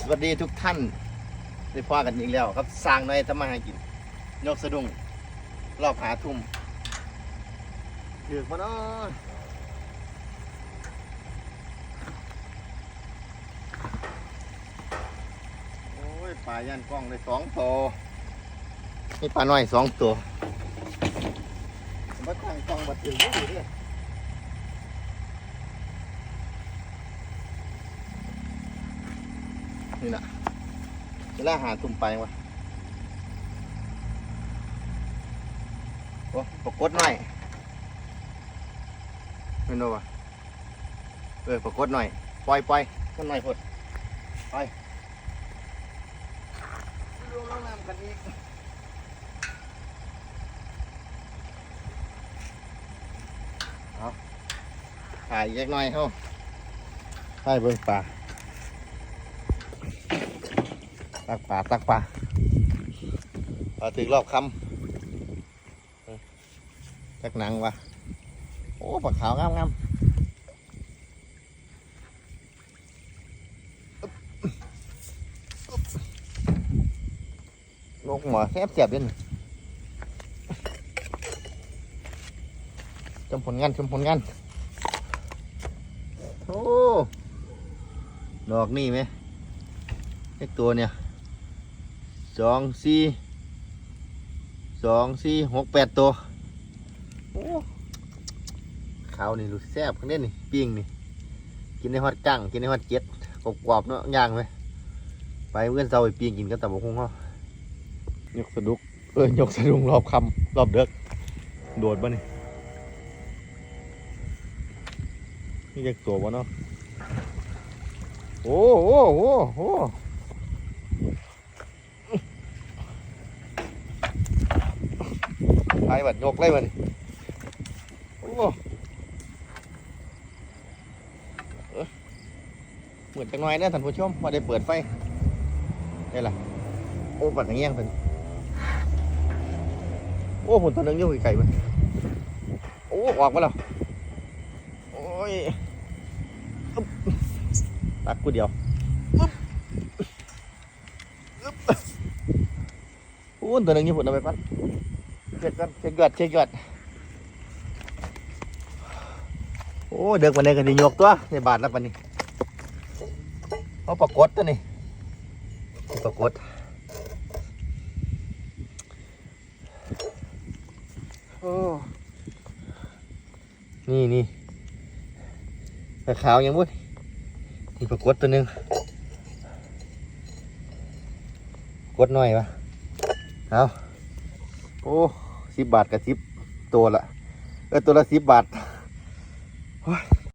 สวัสดีทุกท่านได้พอกันอีกแล้ว ครับสร้างน้อยทำมาหากินยกสะดุ้งรอบหาทุ่มเดือกมาเนาะโอ้ยปลาย่านกล้องเลยสองตัวนี่ปลาน้อยสองตัวมาตั้งกล้องบัดถึงอยู่เด้ นี่นะเวลาหาทุ่มไปวะโอ้ปรากฏหน่อยไม่รู้วะเออปรากฏหน่อย ปล่อยปล่อยกันหน่อยพดไปรวมลงน้ำกันอีกเอาถ่ายอีกเล็กน้อยเฮ้าถ่ายเบิ่งปลา ตักปลาตักปลาพอถึงรอบคำตักหนังวะโอ้ปลาขาวงามงามอึ๊บอึ๊บลงหมอแคบเสียบเด่นชมผลงานชมผลงานโอ้ดอกนี่ไหมไอตัวเนี่ย สองสี่สองสี่หกแปดตัวโอ้ขาวนี่รู้แซ่บข้างเด่นนี่ปิ้งนี่กินในฮอดกั้งกินในฮอดเจ็ดกรอบๆเนาะย่างไหมไปเพื่อนเซาไปปิ้งกินก็ตับบกหุ่งเขายกสะดุกเออยกสะดุงรอบคำรอบเด็กโดดบ่นี่นี่จะตัวบ่เนาะโอ้โหโอ้โห ไปบัดยกเลยบัดโอ้เหมือนจังหน่อยนะท่านผู้ชมพอได้เปิดไฟได้ละโอ้ปัดอย่างเงี้ยเป็นโอ้ผลตัวหนึงยู่ไกลๆมันโอ้ออกมาแล้วโอ้ยตักกูเดียวอึ๊บอึ๊บโอ้ตัวหนึงยู่ผลเอาไปปัด เช็ดก่อนเช็ดยอดเช็ดยอดโอ้เด็กวันนี้ก็ไดียกตัวในบาทแล้วปันนี้เอาปรากฏตัวนี้ปรากฏโอ้นี่นี่ปลาขาวยังบุ้ยนี่ปรากฏตัวหนึงกดหน่อยวะเอาโอ้ สิบบาทกับสิบตัวละเออตัวละสิบบาทโอ้ย